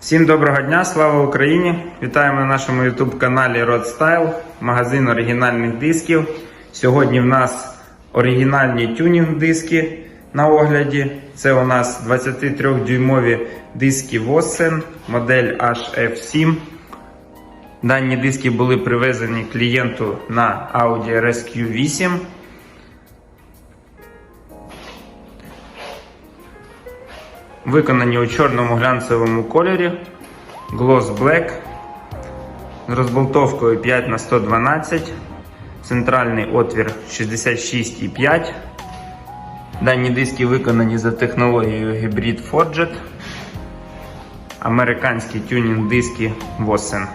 Всім доброго дня, слава Україні! Вітаємо на нашому YouTube каналі Rod Style, магазин оригінальних дисків. Сьогодні в нас оригінальні тюнінг диски на огляді. Це у нас 23-дюймові диски Vossen, модель HF7. Дані диски були привезені клієнту на Audi RSQ8. Виконані у чорному глянцевому кольорі Gloss Black з розболтовкою 5 на 112, центральний отвір 66,5. Дані диски виконані за технологією Hybrid Forget. Американські тюнінг диски Vossen.